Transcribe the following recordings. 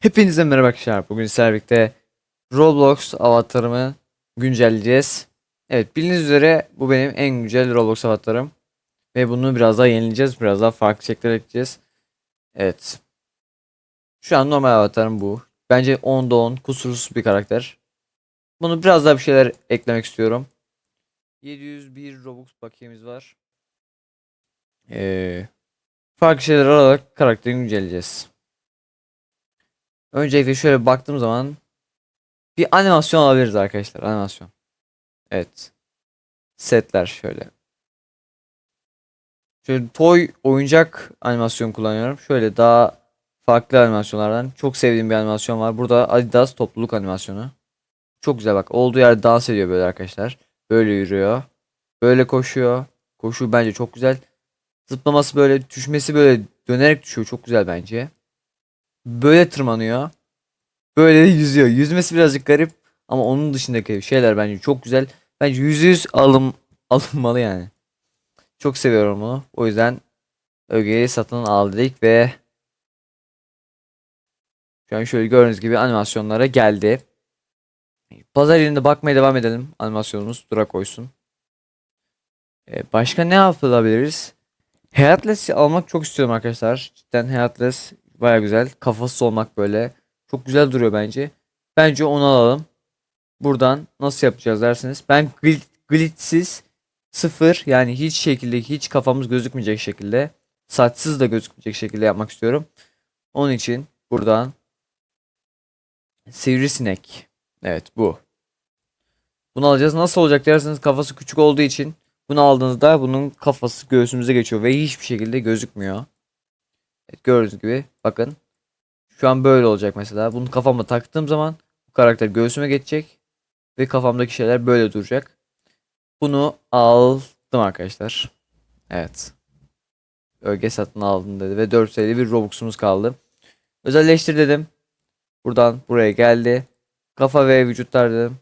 Hepinize merhaba arkadaşlar. Bugün sizlerle birlikte Roblox avatarımı güncelleyeceğiz. Evet bildiğiniz üzere bu benim en güncel Roblox avatarım. Ve bunu biraz daha yenileyeceğiz. Biraz daha farklı şekiller ekleyeceğiz. Evet. Şu an normal avatarım bu. Bence 10'da 10 kusursuz bir karakter. Bunu biraz daha bir şeyler eklemek istiyorum. 701 Robux bakiyemiz var. Ee, farklı şeyler alarak karakteri güncelleyeceğiz. Öncelikle şöyle baktığım zaman bir animasyon alabiliriz arkadaşlar. Animasyon. Evet. Setler şöyle. Şöyle toy oyuncak animasyon kullanıyorum. Şöyle daha farklı animasyonlardan çok sevdiğim bir animasyon var. Burada Adidas topluluk animasyonu. Çok güzel bak. Olduğu yerde dans ediyor böyle arkadaşlar. Böyle yürüyor. Böyle koşuyor. Koşu bence çok güzel. Zıplaması böyle, düşmesi böyle dönerek düşüyor. Çok güzel bence. Böyle tırmanıyor. Böyle yüzüyor. Yüzmesi birazcık garip ama onun dışındaki şeyler bence çok güzel. Bence yüzde yüz alım alınmalı yani. Çok seviyorum onu. O yüzden ögeyi satın aldık ve şu an şöyle gördüğünüz gibi animasyonlara geldi. Pazar yerinde bakmaya devam edelim. Animasyonumuz dura koysun. Ee, başka ne yapılabiliriz? Heartless almak çok istiyorum arkadaşlar. Cidden Heartless baya güzel. Kafası olmak böyle. Çok güzel duruyor bence. Bence onu alalım. Buradan nasıl yapacağız derseniz. Ben glit, glitsiz sıfır yani hiç şekilde hiç kafamız gözükmeyecek şekilde saçsız da gözükmeyecek şekilde yapmak istiyorum. Onun için buradan sivrisinek. Evet bu. Bunu alacağız. Nasıl olacak derseniz kafası küçük olduğu için bunu aldığınızda bunun kafası göğsümüze geçiyor ve hiçbir şekilde gözükmüyor. Evet, gördüğünüz gibi bakın. Şu an böyle olacak mesela. Bunu kafama taktığım zaman bu karakter göğsüme geçecek ve kafamdaki şeyler böyle duracak. Bunu aldım arkadaşlar. Evet. Öge satın aldım dedi ve 4 TL bir Robux'umuz kaldı. Özelleştir dedim. Buradan buraya geldi. Kafa ve vücutlar dedim.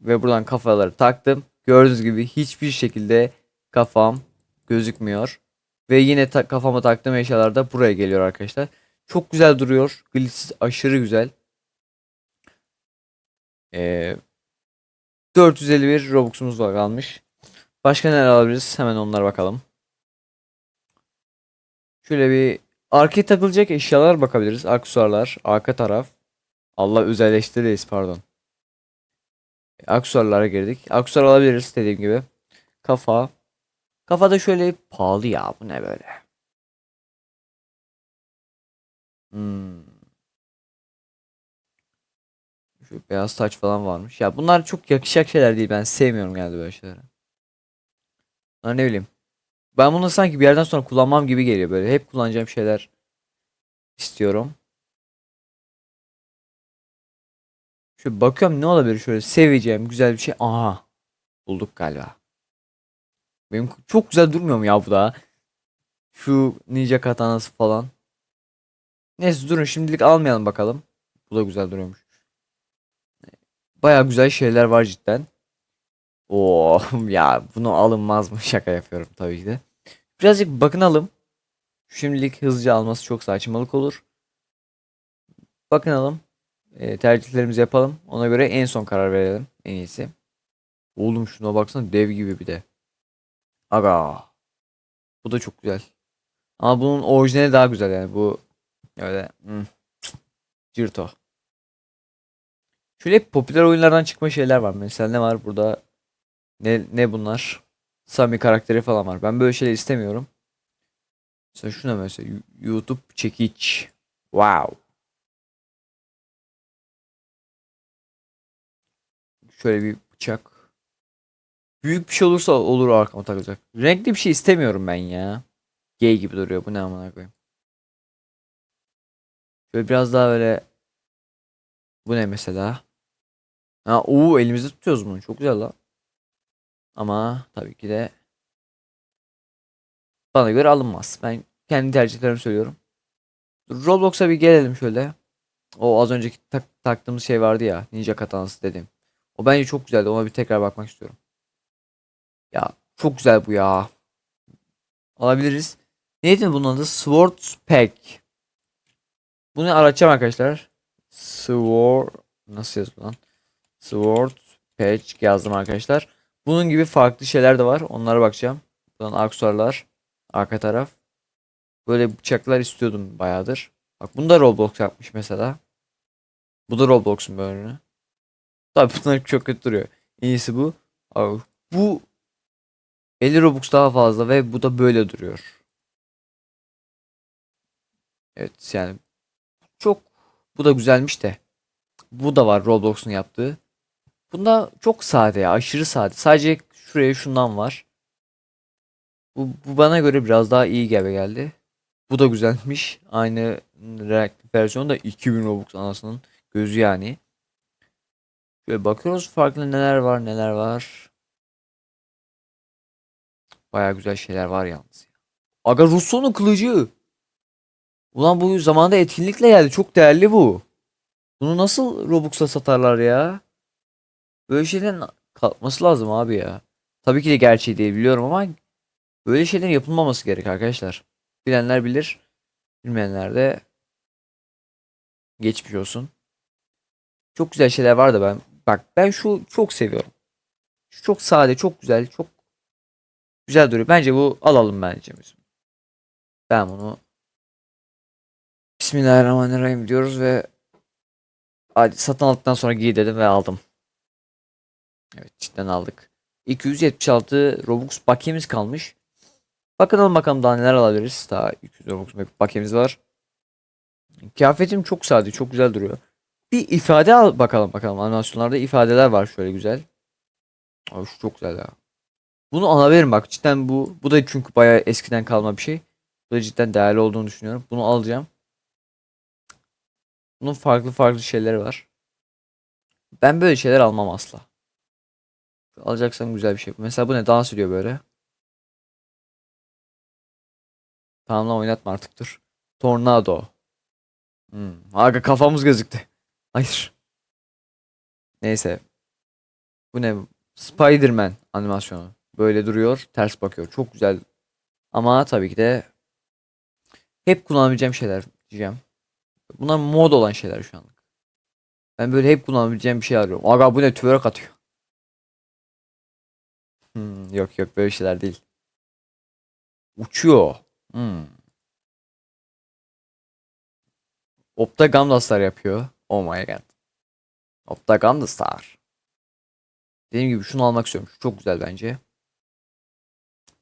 Ve buradan kafaları taktım. Gördüğünüz gibi hiçbir şekilde kafam gözükmüyor. Ve yine ta- kafama taktığım eşyalar da buraya geliyor arkadaşlar. Çok güzel duruyor. Glitz aşırı güzel. Ee, 451 Robux'umuz var kalmış. Başka neler alabiliriz? Hemen onlara bakalım. Şöyle bir arkaya takılacak eşyalar bakabiliriz. Aksesuarlar, arka taraf. Allah özelleştiririz pardon. Aksesuarlara girdik. Aksesuar alabiliriz dediğim gibi. Kafa. Kafada şöyle pahalı ya bu ne böyle. Hmm. Şu beyaz saç falan varmış. Ya bunlar çok yakışacak şeyler değil. Ben sevmiyorum genelde böyle şeyleri. Bunlar ne bileyim. Ben bunu sanki bir yerden sonra kullanmam gibi geliyor böyle. Hep kullanacağım şeyler istiyorum. Şöyle bakıyorum ne olabilir şöyle seveceğim güzel bir şey. Aha. Bulduk galiba. Benim çok güzel durmuyor mu ya bu da? Şu ninja katanası falan. Neyse durun şimdilik almayalım bakalım. Bu da güzel duruyormuş. Baya güzel şeyler var cidden. Oo ya bunu alınmaz mı? Şaka yapıyorum tabii ki de. Birazcık bakınalım. Şimdilik hızlıca alması çok saçmalık olur. Bakınalım. E, tercihlerimizi yapalım. Ona göre en son karar verelim. En iyisi. Oğlum şuna baksana dev gibi bir de. Aga. Bu da çok güzel. Ama bunun orijinali daha güzel yani. Bu öyle hmm. Cırto. Şöyle hep popüler oyunlardan çıkma şeyler var. Mesela ne var burada? Ne ne bunlar? Sami karakteri falan var. Ben böyle şeyler istemiyorum. Mesela şuna mesela YouTube çekiç. Wow. Şöyle bir bıçak. Büyük bir şey olursa olur arkama takılacak. Renkli bir şey istemiyorum ben ya. Gay gibi duruyor. Bu ne amına koyayım. Şöyle biraz daha öyle. Bu ne mesela? Ha, oo elimizde tutuyoruz bunu. Çok güzel la. Ama tabii ki de bana göre alınmaz. Ben kendi tercihlerimi söylüyorum. Roblox'a bir gelelim şöyle. O az önceki tak- taktığımız şey vardı ya. Ninja katanası dedim. O bence çok güzeldi. Ona bir tekrar bakmak istiyorum. Ya çok güzel bu ya. Alabiliriz. Neydi bunun adı? Sword Pack. Bunu aratacağım arkadaşlar. Sword nasıl yazıyor lan? Sword patch yazdım arkadaşlar. Bunun gibi farklı şeyler de var. Onlara bakacağım. Buradan aksesuarlar. Arka taraf. Böyle bıçaklar istiyordum bayağıdır. Bak bunu da Roblox yapmış mesela. Bu da Roblox'un bir ürünü. Tabii bunlar çok kötü duruyor. En iyisi bu. Bu 50 Robux daha fazla ve bu da böyle duruyor. Evet yani çok bu da güzelmiş de. Bu da var Roblox'un yaptığı. Bunda çok sade ya, aşırı sade. Sadece şuraya şundan var. Bu, bu bana göre biraz daha iyi gibi geldi. Bu da güzelmiş. Aynı renkli versiyon da 2000 Robux anasının gözü yani. Şöyle bakıyoruz farklı neler var neler var. Baya güzel şeyler var yalnız. Aga Russo'nun kılıcı. Ulan bu zamanda etkinlikle geldi. Çok değerli bu. Bunu nasıl Robux'a satarlar ya? Böyle şeylerin kalkması lazım abi ya. Tabii ki de gerçeği değil biliyorum ama böyle şeylerin yapılmaması gerek arkadaşlar. Bilenler bilir. Bilmeyenler de geçmiş olsun. Çok güzel şeyler var da ben. Bak ben şu çok seviyorum. Şu çok sade, çok güzel, çok güzel duruyor. Bence bu alalım bence biz. Ben bunu Bismillahirrahmanirrahim diyoruz ve satın aldıktan sonra giy dedim ve aldım. Evet cidden aldık. 276 Robux bakiyemiz kalmış. Bakalım bakalım daha neler alabiliriz. Daha 200 Robux bakiyemiz var. Kıyafetim çok sade, çok güzel duruyor. Bir ifade al bakalım bakalım. Animasyonlarda ifadeler var şöyle güzel. Abi şu çok güzel ya. Bunu alabilirim bak cidden bu. Bu da çünkü bayağı eskiden kalma bir şey. Bu da cidden değerli olduğunu düşünüyorum. Bunu alacağım. Bunun farklı farklı şeyleri var. Ben böyle şeyler almam asla. Alacaksan güzel bir şey. Mesela bu ne? Dans ediyor böyle. Tamam lan oynatma artık dur. Tornado. Hmm. Aga kafamız gözüktü. Hayır. Neyse. Bu ne? Spider-Man animasyonu. Böyle duruyor. Ters bakıyor. Çok güzel. Ama tabii ki de hep kullanabileceğim şeyler diyeceğim. Bunlar mod olan şeyler şu anlık. Ben böyle hep kullanabileceğim bir şey arıyorum. Aga bu ne twerk atıyor. Hmm, yok yok böyle şeyler değil. Uçuyor. Hmm. Opta Gamdaslar yapıyor. Oh my god. Opta Gamdaslar. Dediğim gibi şunu almak istiyorum. Şu çok güzel bence.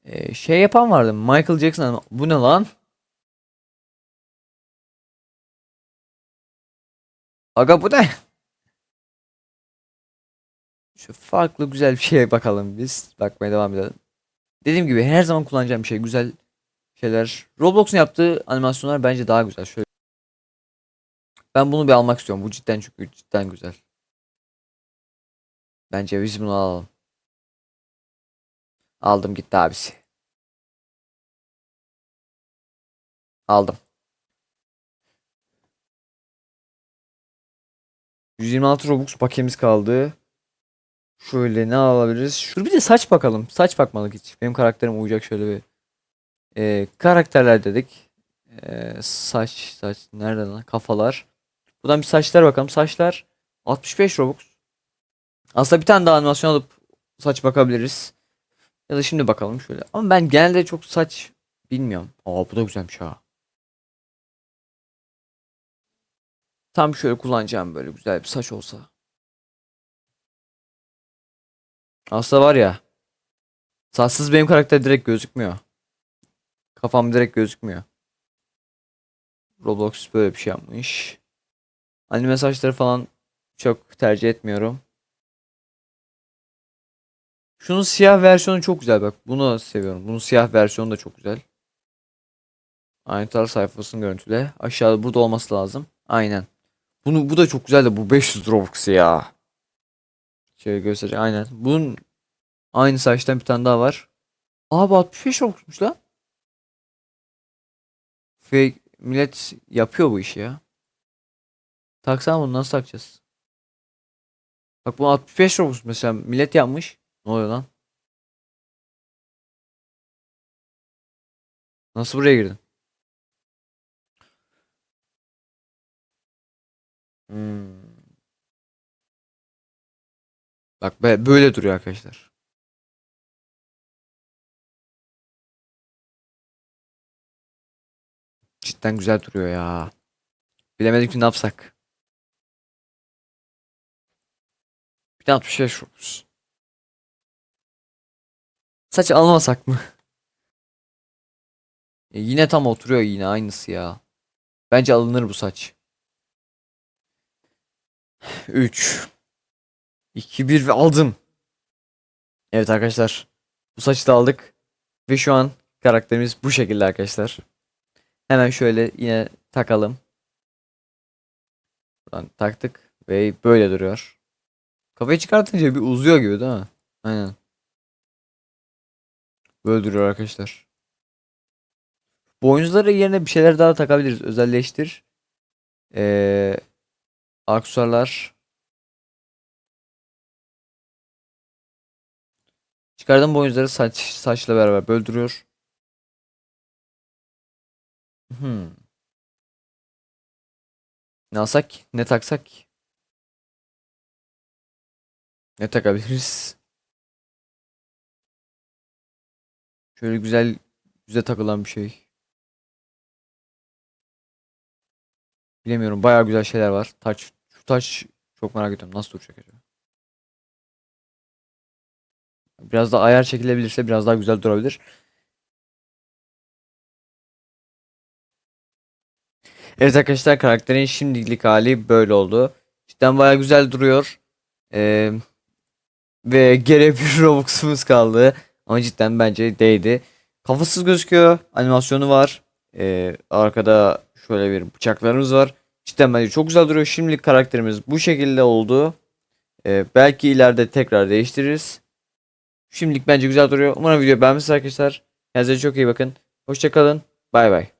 Ee, şey yapan vardı. Michael Jackson. Bu ne lan? Aga bu ne? Şu farklı güzel bir şeye bakalım biz. Bakmaya devam edelim. Dediğim gibi her zaman kullanacağım bir şey. Güzel şeyler. Roblox'un yaptığı animasyonlar bence daha güzel. Şöyle. Ben bunu bir almak istiyorum. Bu cidden çünkü cidden güzel. Bence biz bunu alalım. Aldım gitti abisi. Aldım. 126 Robux paketimiz kaldı. Şöyle ne alabiliriz? Şurada bir de saç bakalım. Saç bakmalık hiç. Benim karakterim uyacak şöyle bir. Ee, karakterler dedik. Ee, saç saç nerede lan? Kafalar. Buradan bir saçlar bakalım. Saçlar 65 Robux. Aslında bir tane daha animasyon alıp saç bakabiliriz. Ya da şimdi bakalım şöyle. Ama ben genelde çok saç bilmiyorum. Aa bu da güzelmiş ha. Tam şöyle kullanacağım böyle güzel bir saç olsa. Aslında var ya. Saçsız benim karakter direkt gözükmüyor. Kafam direkt gözükmüyor. Roblox böyle bir şey yapmış. Anime saçları falan çok tercih etmiyorum. Şunun siyah versiyonu çok güzel bak. Bunu seviyorum. Bunun siyah versiyonu da çok güzel. Aynı tarz sayfasını görüntüle. Aşağıda burada olması lazım. Aynen. Bunu bu da çok güzel de bu 500 Robux ya. Şöyle göstereceğim. Aynen. Bunun aynı saçtan bir tane daha var. Abi 65 Robux'muş lan. Fake millet yapıyor bu işi ya. Taksana bunu nasıl takacağız? Bak bu 65 Robux mesela millet yapmış. Ne oluyor lan? Nasıl buraya girdin? Hmm. Bak böyle duruyor arkadaşlar. Cidden güzel duruyor ya. Bilemedik ki ne yapsak. Bir de 65 Robux. Saç almasak mı? E, yine tam oturuyor yine aynısı ya. Bence alınır bu saç. 3 2 1 ve aldım. Evet arkadaşlar. Bu saçı da aldık. Ve şu an karakterimiz bu şekilde arkadaşlar. Hemen şöyle yine takalım. Buradan taktık ve böyle duruyor. Kafayı çıkartınca bir uzuyor gibi değil mi? Aynen. Böyle duruyor arkadaşlar. Boynuzları yerine bir şeyler daha takabiliriz. Özelleştir. Ee, aksesuarlar. Çıkardığım boynuzları saç saçla beraber böyle duruyor. Hmm. Ne alsak? Ne taksak? Ne takabiliriz? Şöyle güzel güzel takılan bir şey. Bilemiyorum. Bayağı güzel şeyler var. Taç. Şu taç çok merak ediyorum. Nasıl duracak acaba? Biraz da ayar çekilebilirse biraz daha güzel durabilir. Evet arkadaşlar karakterin şimdilik hali böyle oldu. Cidden bayağı güzel duruyor. Ee, ve geri bir Robux'umuz kaldı. Ama cidden bence değdi. Kafasız gözüküyor. Animasyonu var. Ee, arkada şöyle bir bıçaklarımız var. Cidden bence çok güzel duruyor. Şimdilik karakterimiz bu şekilde oldu. Ee, belki ileride tekrar değiştiririz. Şimdilik bence güzel duruyor. Umarım video beğenmişsiniz arkadaşlar. Kendinize çok iyi bakın. Hoşçakalın. Bay bay.